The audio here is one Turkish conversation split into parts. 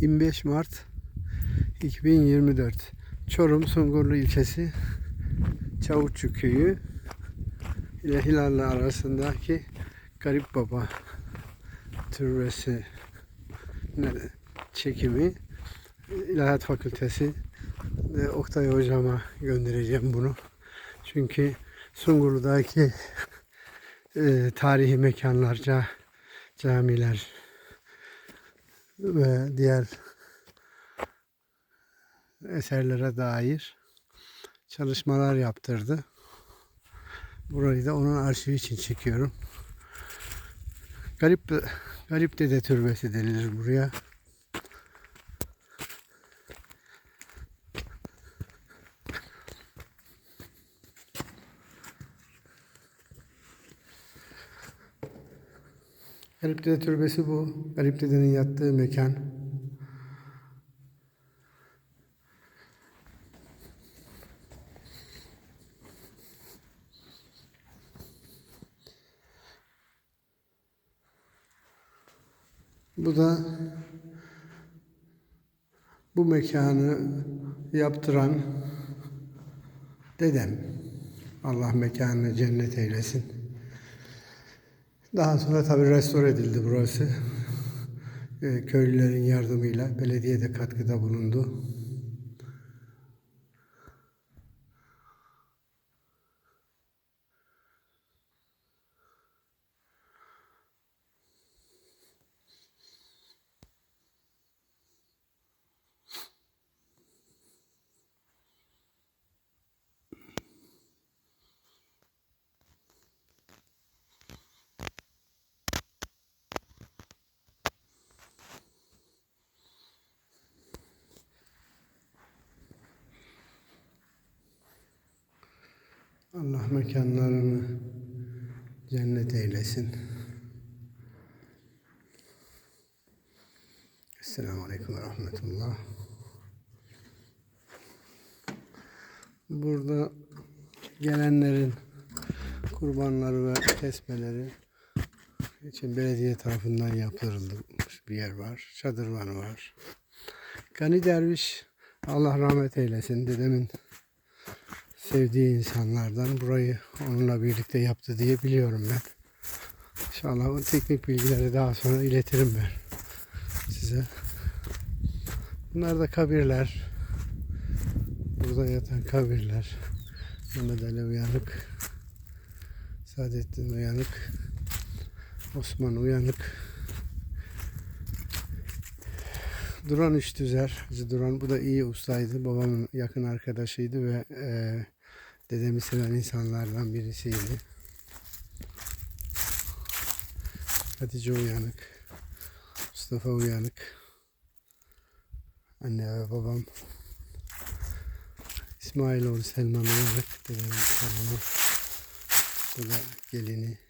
25 Mart 2024 Çorum Sungurlu ilçesi Çavuşçu köyü ile Hilal'le arasındaki Garip Baba türbesi çekimi İlahiyat Fakültesi ve Oktay hocama göndereceğim bunu. Çünkü Sungurlu'daki e, tarihi mekanlar, ca- camiler ve diğer eserlere dair çalışmalar yaptırdı. Burayı da onun arşivi için çekiyorum. Garip Garip Dede Türbesi denilir buraya. Garip Dede Türbesi bu. Garip Dede'nin yattığı mekan. Bu da bu mekanı yaptıran dedem. Allah mekanını cennet eylesin. Daha sonra tabii restore edildi burası. Ee, Köylülerin yardımıyla belediye de katkıda bulundu. Allah mekanlarını cennet eylesin. Esselamu Aleyküm ve Rahmetullah. Burada gelenlerin kurbanları ve kesmeleri için belediye tarafından yaptırılmış bir yer var. Çadırvan var. Gani Derviş Allah rahmet eylesin dedemin sevdiği insanlardan burayı onunla birlikte yaptı diye biliyorum ben. İnşallah o teknik bilgileri daha sonra iletirim ben size. Bunlar da kabirler. Burada yatan kabirler. Mehmet Ali Uyanık, Saadettin Uyanık, Osman Uyanık, Duran Üçtüzer, Hacı Duran bu da iyi ustaydı. Babamın yakın arkadaşıydı ve eee dedemi seven insanlardan birisiydi. Hatice Uyanık, Mustafa Uyanık, anne ve babam, İsmailoğlu Selman Uyanık, dedemin torunu, bu da gelini.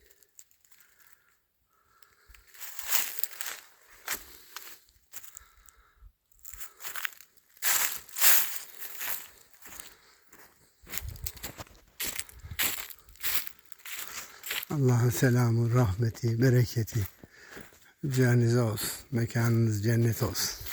Allah'ın selamı, rahmeti, bereketi üzerinize olsun. Mekanınız cennet olsun.